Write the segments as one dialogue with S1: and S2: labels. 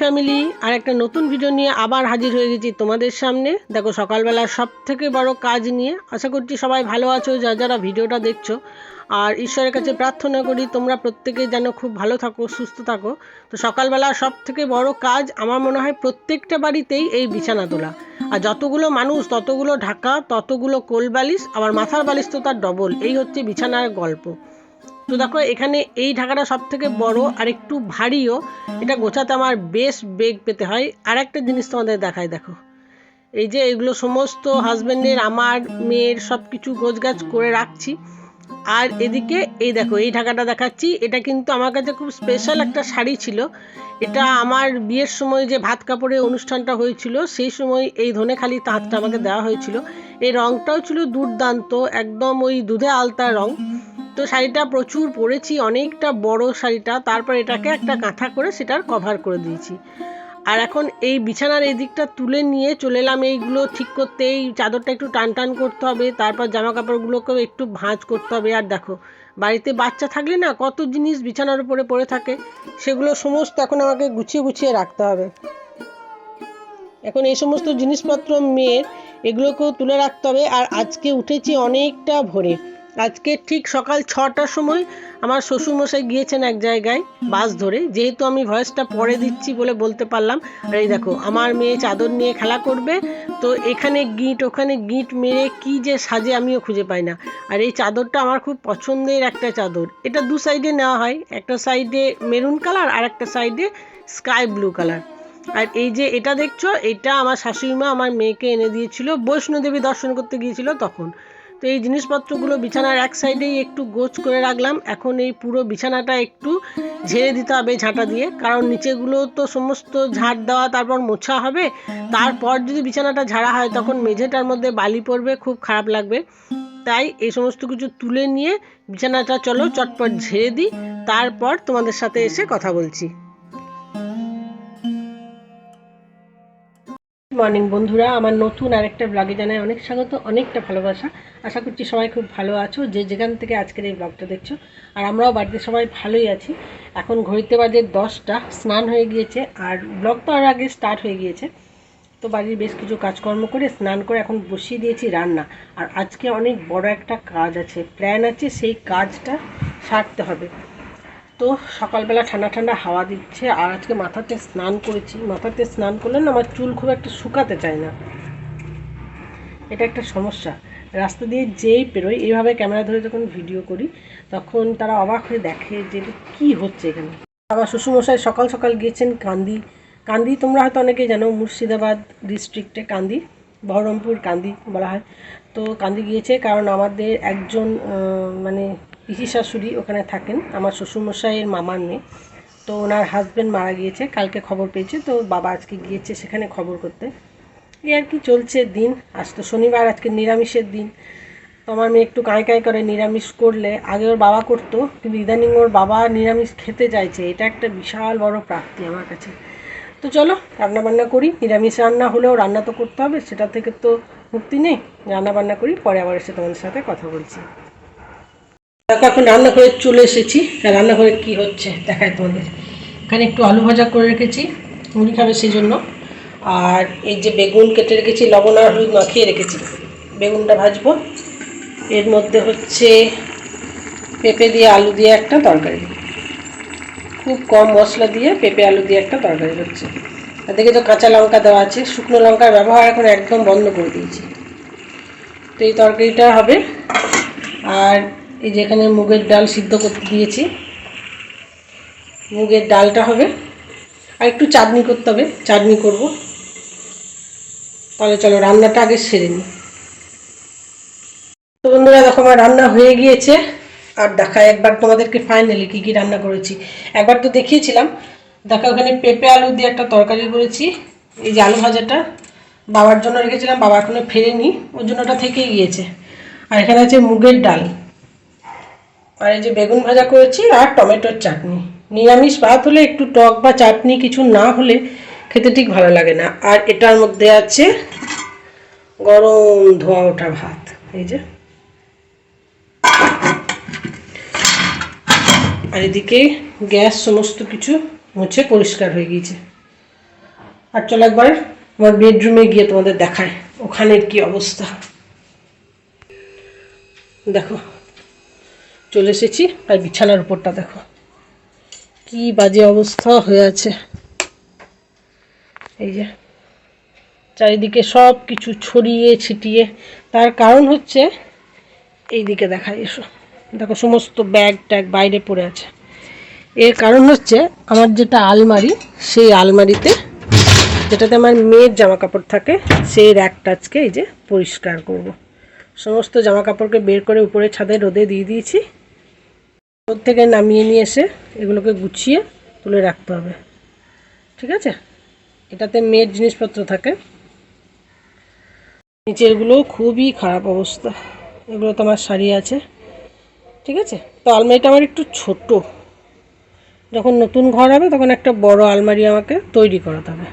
S1: Family আর একটা নতুন video নিয়ে আবার হাজির হয়ে গেছি তোমাদের সামনে। দেখো সকালবেলা সব থেকে বড় কাজ নিয়ে আশা করছি সবাই ভালো আছো, যা যারা ভিডিওটা দেখছ। আর ঈশ্বরের কাছে প্রার্থনা করি তোমরা প্রত্যেকে যেন খুব ভালো থাকো, সুস্থ থাকো। তো সকালবেলা সব থেকে বড় কাজ আমার মনে হয় প্রত্যেকটা বাড়িতেই এই বিছানা তোলা। আর যতগুলো মানুষ, ততগুলো ঢাকা, ততগুলো কোল বালিশ আবার মাথার বালিশ তো তার ডবল এই হচ্ছে বিছানার গল্প। তো দেখো, এখানে এই ঢাকাটা সব থেকে বড় আর একটু ভারীও। এটা গোছাতে আমার বেশ বেগ পেতে হয়। আর একটা জিনিস তোমাদের দেখায় দেখো। এই যে এগুলো সমস্ত হাজব্যান্ডের আমার মেয়ের সব কিছু গোছগাছ করে রাখছি। আর এদিকে এই দেখো, এই ঢাকাটা দেখাচ্ছি। এটা কিন্তু আমার কাছে খুব স্পেশাল একটা শাড়ি ছিল। এটা আমার বিয়ের সময় যে ভাত কাপড়ের অনুষ্ঠানটা হয়েছিল, সেই সময় এই ধনেখালি তাঁতটা আমাকে দেওয়া হয়েছিল। এই রংটাও ছিল দুর্দান্ত, একদম ওই দুধে আলতা রং। তো শাড়িটা প্রচুর পরেছি, অনেকটা বড় শাড়িটা। তারপর এটাকে একটা কাঁথা করে সেটার কভার করে দিয়েছি। আর এখন এই বিছানার এই দিকটা তুলে নিয়ে চলে এলাম। এইগুলো ঠিক করতে এই চাদরটা একটু টান টান করতে হবে, তারপর জামা কাপড়গুলোকেও একটু ভাঁজ করতে হবে। আর দেখো, বাড়িতে বাচ্চা থাকলে না কত জিনিস বিছানার উপরে পড়ে থাকে, সেগুলো সমস্ত এখন আমাকে গুছিয়ে গুছিয়ে রাখতে হবে। এখন এই সমস্ত জিনিসপত্র মেয়ের, এগুলোকেও তুলে রাখতে হবে। আর আজকে উঠেছি অনেকটা ভোরে। আজকে ঠিক সকাল ছটার সময় আমার শ্বশুরমশাই গিয়েছেন এক জায়গায় বাস ধরে। যেহেতু আমি ভয়েসটা পরে দিচ্ছি বলে বলতে পারলাম, আর এই দেখো, আমার মেয়ে চাদর নিয়ে খেলা করবে, তো এখানে গিঁট, ওখানে গিঁট মেরে কি যে সাজে আমিও খুঁজে পাই না। আর এই চাদরটা আমার খুব পছন্দের একটা চাদর। এটা দু সাইডে নেওয়া হয়, একটা সাইডে মেরুন কালার আর একটা সাইডে স্কাই ব্লু কালার আর এই যে এটা দেখছ, এটা আমার শাশুড়ি মা আমার মেয়েকে এনে দিয়েছিল, বৈষ্ণোদেবী দর্শন করতে গিয়েছিল তখন। তো এই জিনিসপত্রগুলো বিছানার এক সাইডেই একটু গোছ করে রাখলাম। এখন এই পুরো বিছানাটা একটু ঝেড়ে দিতে হবে ঝাঁটা দিয়ে। কারণ নিচেগুলো তো সমস্ত ঝাঁট দেওয়া, তারপর মোছা হবে। তারপর যদি বিছানাটা ঝাড়া হয়, তখন মেঝেটার মধ্যে বালি পড়বে, খুব খারাপ লাগবে। তাই এই সমস্ত কিছু তুলে নিয়ে বিছানাটা চলো, চটপট ঝেড়ে দিই। তারপর তোমাদের সাথে এসে কথা বলছি। মর্নিং, বন্ধুরা। আমার নতুন আরেকটা ব্লগে জানাই অনেক স্বাগত, অনেকটা ভালোবাসা। আশা করছি সবাই খুব ভালো আছো। যে যেখান থেকে আজকের এই ব্লগটা দেখছ, আর আমরাও বাড়িতে সবাই ভালোই আছি। এখন ঘড়িতে বাজে দশটা, স্নান হয়ে গিয়েছে, আর ব্লগ তো আর আগে স্টার্ট হয়ে গিয়েছে। তো বাড়ির বেশ কিছু কাজকর্ম করে স্নান করে এখন বসিয়ে দিয়েছি রান্না। আর আজকে অনেক বড় একটা কাজ আছে প্ল্যান আছে, সেই কাজটা সারতে হবে। তো সকালবেলা ঠান্ডা ঠান্ডা হাওয়া দিচ্ছে, আর আজকে মাথাতে স্নান করেছি। মাথাতে স্নান করলে না আমার চুল খুব একটা শুকাতে চায় না। এটা একটা সমস্যা। রাস্তা দিয়ে যেই পেরোই এইভাবে ক্যামেরা ধরে যখন ভিডিও করি, তখন তারা অবাক হয়ে দেখে যে কী হচ্ছে এখানে। আমার শ্বশুরমশাই সকাল সকাল গিয়েছেন কান্দি। কান্দি তোমরা হয়তো অনেকেই জানো, মুর্শিদাবাদ ডিস্ট্রিক্টে কান্দি, বহরমপুর কান্দি বলা হয়। তো কান্দি গিয়েছে কারণ আমাদের একজন মানে পিসি শাশুড়ি ওখানে থাকেন, আমার শ্বশুরমশাইয়ের মামার মেয়ে। তো ওনার হাজব্যান্ড মারা গিয়েছে, কালকে খবর পেয়েছে, তো বাবা আজকে গিয়েছে সেখানে খবর করতে। এই আর কি চলছে দিন, আজ তো শনিবার, আজকে নিরামিষের দিন। তো আমার মেয়ে একটু কাঁই কাঁই করে নিরামিষ করলে, আগে ওর বাবা করতো, কিন্তু ইদানিং ওর বাবা নিরামিষ খেতে চাইছে, এটা একটা বিশাল বড় প্রাপ্তি আমার কাছে। তো চলো রান্না বান্না করি, নিরামিষ রান্না হলেও রান্না তো করতে হবে, সেটা থেকে তো মুক্তি নেই। রান্না বান্না করি, পরে আবার এসে তোমাদের সাথে কথা বলছি। দেখো, এখন রান্নাঘরে চলে এসেছি। রান্নাঘরে কি হচ্ছে দেখায় তোমাদের। এখানে একটু আলু ভাজা করে রেখেছি, মুড়ি খাবে সেই জন্য আর এই যে বেগুন কেটে রেখেছি, লবণ আর হলুদ মাখিয়ে রেখেছি। বেগুনটা ভাজবো। এর মধ্যে হচ্ছে পেঁপে দিয়ে আলু দিয়ে একটা তরকারি। খুব কম মশলা দিয়ে পেঁপে আলু দিয়ে একটা তরকারি হচ্ছে। আর দেখে তো কাঁচা লঙ্কা দেওয়া আছে। শুকনো লঙ্কার ব্যবহার এখন একদম বন্ধ করে দিয়েছি। তো এই তরকারিটা হবে। আর এই যে এখানে মুগের ডাল সিদ্ধ করতে দিয়েছি। মুগের ডালটা হবে। আর একটু চাটনি করতে হবে। চাটনি করব। তাহলে চলো রান্নাটা আগে সেরে নিই। তো বন্ধুরা, দেখো আমার রান্না হয়ে গিয়েছে। আর দেখা, একবার তোমাদেরকে ফাইনালি কী কী রান্না করেছি। একবার তো দেখিয়েছিলাম। দেখো ওখানে পেঁপে, আলু দিয়ে একটা তরকারি করেছি। এই যে আলু ভাজাটা বাবার জন্য রেখেছিলাম। বাবা এখনও ফেরেনি। ওর জন্য ওটা থেকেই গিয়েছে। আর এখানে আছে মুগের ডাল। আর এই যে বেগুন ভাজা করেছি আর টমেটোর চাটনি। নিরামিষ ভাত হলে একটু টক বা চাটনি কিছু না হলে খেতে ঠিক ভালো লাগে না। আর এটার মধ্যে আছে গরম ধোয়া ওঠা ভাত। এই যে। আর এদিকে গ্যাস সমস্ত কিছু মুছে পরিষ্কার হয়ে গিয়েছে। আর চলো একবার আমার বেডরুমে গিয়ে তোমাদের দেখায় ওখানের কি অবস্থা। দেখো। চলে এসেছি। আর বিছানার উপরটা দেখো। কি বাজে অবস্থা হয়ে আছে। এই যে, চারিদিকে সব কিছু ছড়িয়ে ছিটিয়ে। তার কারণ হচ্ছে এই দিকে দেখাই এসো। দেখো, সমস্ত ব্যাগ ট্যাগ বাইরে পড়ে আছে। এর কারণ হচ্ছে, আমার যেটা আলমারি, সেই আলমারিতে যেটাতে আমার মেয়ের জামা কাপড় থাকে, সেই র্যাকটা আজকে এই যে পরিষ্কার করব। সমস্ত জামা কাপড়কে বের করে উপরে ছাদে রোদে দিয়ে দিয়েছি। রোদ থেকে নামিয়ে নিয়ে এসে এগুলোকে গুছিয়ে তুলে রাখতে হবে। ঠিক আছে? এটাতে মেয়ের জিনিসপত্র থাকে। নিচেরগুলো খুবই খারাপ অবস্থা। এগুলো তো আমার শাড়ি আছে। ঠিক আছে? তো আলমারিটা আমার একটু ছোট। যখন নতুন ঘর হবে তখন একটা বড় আলমারি আমাকে তৈরি করাতে হবে।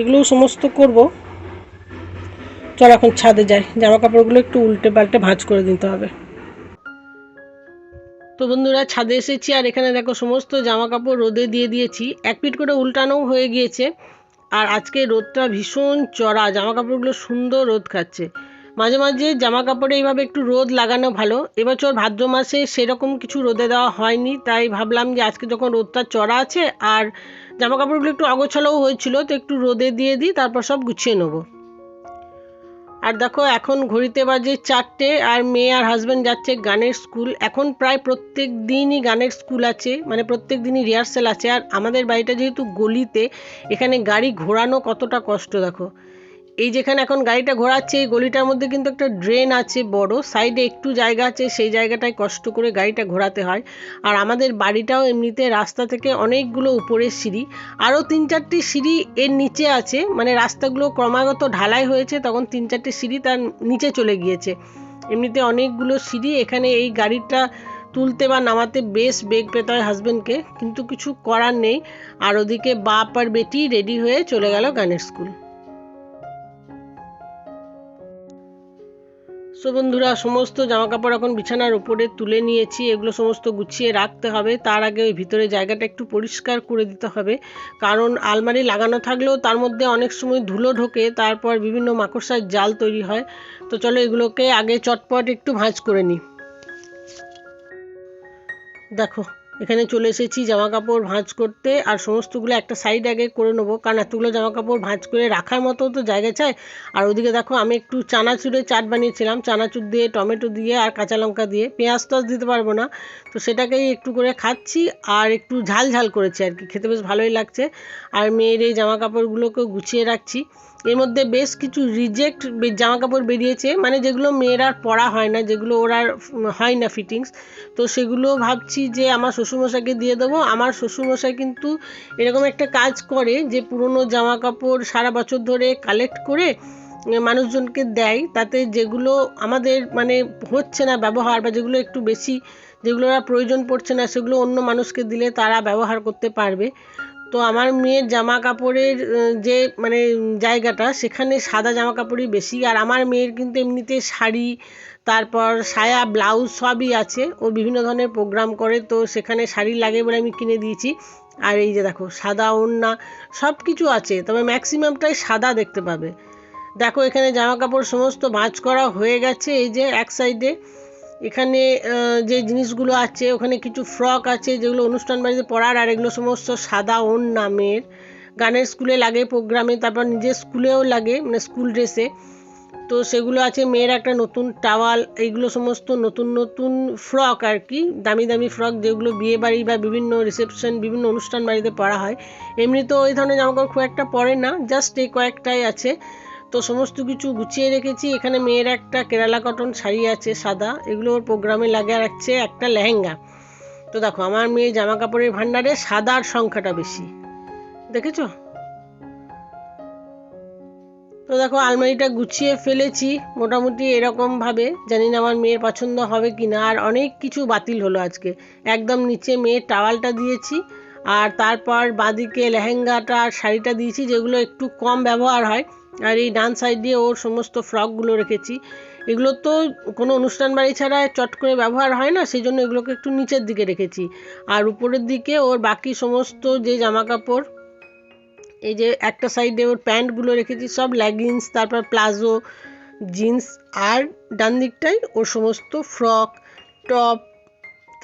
S1: এগুলোও সমস্ত করব। চল এখন ছাদে যাই। জামা কাপড়গুলো একটু উল্টে পাল্টে ভাঁজ করে দিতে হবে। তো বন্ধুরা, ছাদে এসেছি আর এখানে দেখো সমস্ত জামা কাপড় রোদে দিয়ে দিয়েছি। এক পিট করে উল্টানোও হয়ে গিয়েছে। আর আজকে রোদটা ভীষণ চড়া জামা কাপড়গুলো সুন্দর রোদ খাচ্ছে। মাঝে মাঝে জামা কাপড়ে এইভাবে একটু রোদ লাগানো ভালো। এবছর ভাদ্র মাসে সেরকম কিছু রোদে দেওয়া হয়নি, তাই ভাবলাম যে আজকে যখন রোদটা চড়া আছে আর জামা কাপড়গুলো একটু অগোছালোও হয়েছিল, তো একটু রোদে দিয়ে দিই, তারপর সব গুছিয়ে নেব। আর দেখো, এখন ঘড়িতে বাজে চারটে আর মেয়ে আর হাজব্যান্ড যাচ্ছে গানের স্কুল এখন প্রায় প্রত্যেক দিনই গানের স্কুল আছে মানে প্রত্যেক দিনই রিহার্সেল আছে। আর আমাদের বাড়িটা যেহেতু গলিতে, এখানে গাড়ি ঘোরানো কতটা কষ্ট দেখো। এই যেখানে এখন গাড়িটা ঘোরাচ্ছে, এই গলিটার মধ্যে কিন্তু একটা ড্রেন আছে বড় সাইডে একটু জায়গা আছে, সেই জায়গাটায় কষ্ট করে গাড়িটা ঘোরাতে হয়। আর আমাদের বাড়িটাও এমনিতে রাস্তা থেকে অনেকগুলো উপরের সিঁড়ি, আরও তিন চারটি সিঁড়ি এর নিচে আছে মানে রাস্তাগুলো ক্রমাগত ঢালাই হয়েছে, তখন তিন চারটি সিঁড়ি তার নিচে চলে গিয়েছে। এমনিতে অনেকগুলো সিঁড়ি, এখানে এই গাড়িটা তুলতে বা নামাতে বেশ বেগ পেতে হয় হাজব্যান্ডকে কিন্তু কিছু করার নেই। আর ওদিকে বাপ আর বেটি রেডি হয়ে চলে গেল গানের স্কুল সো বন্ধুরা, সমস্ত জামাকাপড় এখন বিছানার উপরে তুলে নিয়েছি। এগুলো সমস্ত গুছিয়ে রাখতে হবে। তার আগে ওই ভিতরে জায়গাটা একটু পরিষ্কার করে দিতে হবে। কারণ আলমারি লাগানো থাকলেও তার মধ্যে অনেক সময় ধুলো ঢোকে, তারপর বিভিন্ন মাকড়সার জাল তৈরি হয়। তো চলো এগুলোকে আগে চটপট একটু ভাঁজ করে নিই। দেখো এখানে চলে এসেছি জামা কাপড় ভাঁজ করতে, আর সমস্তগুলো একটা সাইড আগে করে নেব, কারণ এতগুলো জামা কাপড় ভাঁজ করে রাখার মতো তো জায়গা চাই। আর ওদিকে দেখো, আমি একটু চানাচুরের চাট বানিয়েছিলাম, চানাচুর দিয়ে, টমেটো দিয়ে, আর কাঁচা লঙ্কা দিয়ে। পেঁয়াজ টাজ দিতে পারব না, তো সেটাকেই একটু করে খাচ্ছি, আর একটু ঝাল ঝাল করেছি আর কি, খেতে বেশ ভালোই লাগছে। আর মেয়ের এই জামা কাপড়গুলোকেও গুছিয়ে রাখছি। এর মধ্যে বেশ কিছু রিজেক্ট জামা কাপড় বেরিয়েছে। মানে যেগুলো মেয়েরার পরা হয় না, যেগুলো ওরা হয় না ফিটিংস তো সেগুলো ভাবছি যে আমার শ্বশুরমশাইকে দিয়ে দেবো। আমার শ্বশুরমশাই কিন্তু এরকম একটা কাজ করে যে পুরনো জামা কাপড় সারা বছর ধরে কালেক্ট করে মানুষজনকে দেয়। তাতে যেগুলো আমাদের মানে হচ্ছে না ব্যবহার বা যেগুলো একটু বেশি, যেগুলো আর প্রয়োজন পড়ছে না, সেগুলো অন্য মানুষকে দিলে তারা ব্যবহার করতে পারবে। তো আমার মেয়ের জামা কাপড়ের যে মানে জায়গাটা, সেখানে সাদা জামা কাপড়ই বেশি। আর আমার মেয়ের কিন্তু এমনিতে শাড়ি, তারপর সায়া, ব্লাউজ সবই আছে। ও বিভিন্ন ধরনের প্রোগ্রাম করে, তো সেখানে শাড়ি লাগে বলে আমি কিনে দিয়েছি। আর এই যে দেখো, সাদা ওড়না সব কিছু আছে। তবে ম্যাক্সিমামটাই সাদা দেখতে পাবে। দেখো, এখানে জামা কাপড় সমস্ত ভাঁজ করা হয়ে গেছে। এই যে, এক সাইডে এখানে যে জিনিসগুলো আছে, ওখানে কিছু ফ্রক আছে, যেগুলো অনুষ্ঠান বাড়িতে পরার, আর এগুলো সমস্ত সাদা ওন নামের। গানের স্কুলে লাগে প্রোগ্রামে, তারপর নিজের স্কুলেও লাগে মানে স্কুল ড্রেসে। তো সেগুলো আছে, মেয়ের একটা নতুন টাওয়াল, এইগুলো সমস্ত নতুন নতুন ফ্রক আর কি, দামি দামি ফ্রক যেগুলো বিয়ে বাড়ি বা বিভিন্ন রিসেপশন, বিভিন্ন অনুষ্ঠান বাড়িতে পরা হয়। এমনি তো ওই ধরনের জামাকাপড় খুব একটা পরে না, জাস্ট এই কয়েকটাই আছে। তো সমস্ত কিছু গুছিয়ে রেখেছি। এখানে মেয়ের একটা কেরালা কটন শাড়ি আছে সাদা। এগুলো ওর প্রোগ্রামে লাগে রাখছে একটা লেহেঙ্গা। তো দেখো, আমার মেয়ে জামা কাপড়ের ভাণ্ডারে সাদার সংখ্যাটা বেশি। দেখেছ? তো দেখো, আলমারিটা গুছিয়ে ফেলেছি। মোটামুটি এরকমভাবে জানি না আমার মেয়ের পছন্দ হবে কি না আর অনেক কিছু বাতিল হলো আজকে। একদম নিচে মেয়ের টাওয়ালটা দিয়েছি। আর তারপর বাঁদিকে লেহেঙ্গাটা আর শাড়িটা দিয়েছি, যেগুলো একটু কম ব্যবহার হয়। আর এই ডান সাইড দিয়ে ওর সমস্ত ফ্রকগুলো রেখেছি। এগুলো তো কোনো অনুষ্ঠান বাড়ি ছাড়া চট করে ব্যবহার হয় না, সেই জন্য এগুলোকে একটু নিচের দিকে রেখেছি। আর উপরের দিকে ওর বাকি সমস্ত যে জামা কাপড় এই যে একটা সাইডে ওর প্যান্টগুলো রেখেছি, সব লেগিংস তারপর প্লাজো জিন্স আর ডান দিকটাই ওর সমস্ত ফ্রক টপ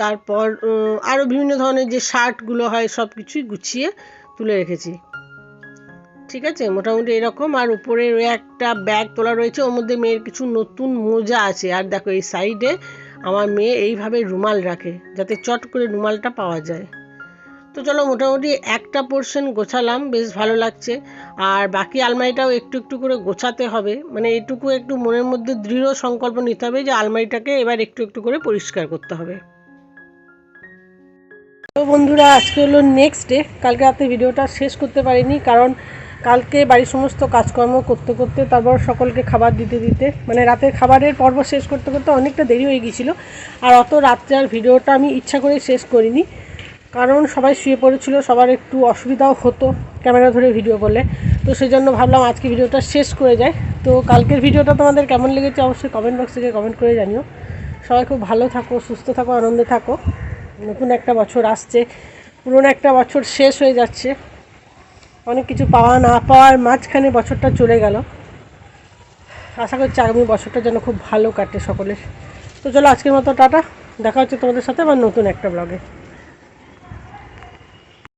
S1: তারপর আরও বিভিন্ন ধরনের যে শার্টগুলো হয় সব কিছুই গুছিয়ে তুলে রেখেছি। ঠিক আছে? মোটামুটি এরকম। আর উপরে একটা ব্যাগ তোলা রয়েছে, ওর মধ্যে মেয়ের কিছু নতুন মোজা আছে। আর দেখো, এই সাইডে আমার মেয়ে এইভাবে রুমাল রাখে, যাতে চট করে রুমালটা পাওয়া যায়। তো চলো, মোটামুটি একটা পোর্শন গোছালাম, বেশ ভালো লাগছে। আর বাকি আলমারিটাও একটু একটু করে গোছাতে হবে। মানে এটুকু একটু মনের মধ্যে দৃঢ় সংকল্প নিতে হবে যে আলমারিটাকে এবার একটু একটু করে পরিষ্কার করতে হবে। তো বন্ধুরা, আজকে হলো নেক্সট ডে কালকে রাতে ভিডিওটা শেষ করতে পারিনি, কারণ কালকে বাড়ির সমস্ত কাজকর্ম করতে করতে তারপর সকলকে খাবার দিতে দিতে মানে রাতের খাবারের পর্ব শেষ করতে করতে অনেকটা দেরি হয়ে গিয়েছিল। আর অত রাত্রে আর ভিডিওটা আমি ইচ্ছা করে শেষ করিনি, কারণ সবাই শুয়ে পড়েছিল, সবার একটু অসুবিধাও হতো ক্যামেরা ধরে ভিডিও করলে। তো সেই জন্য ভাবলাম আজকে ভিডিওটা শেষ করে যায় তো কালকের ভিডিওটা তোমাদের কেমন লেগেছে অবশ্যই কমেন্ট বক্স থেকে কমেন্ট করে জানিও। সবাই খুব ভালো থাকো, সুস্থ থাকো, আনন্দে থাকো। নতুন একটা বছর আসছে, পুরনো একটা বছর শেষ হয়ে যাচ্ছে। অনেক কিছু পাওয়া না পাওয়ার মাঝখানে বছরটা চলে গেল। আশা করছি আগামী বছরটা যেন খুব ভালো কাটে সকলের। তো চলো আজকের মতো টাটা। দেখা হচ্ছে তোমাদের সাথে আমার নতুন একটা ব্লগে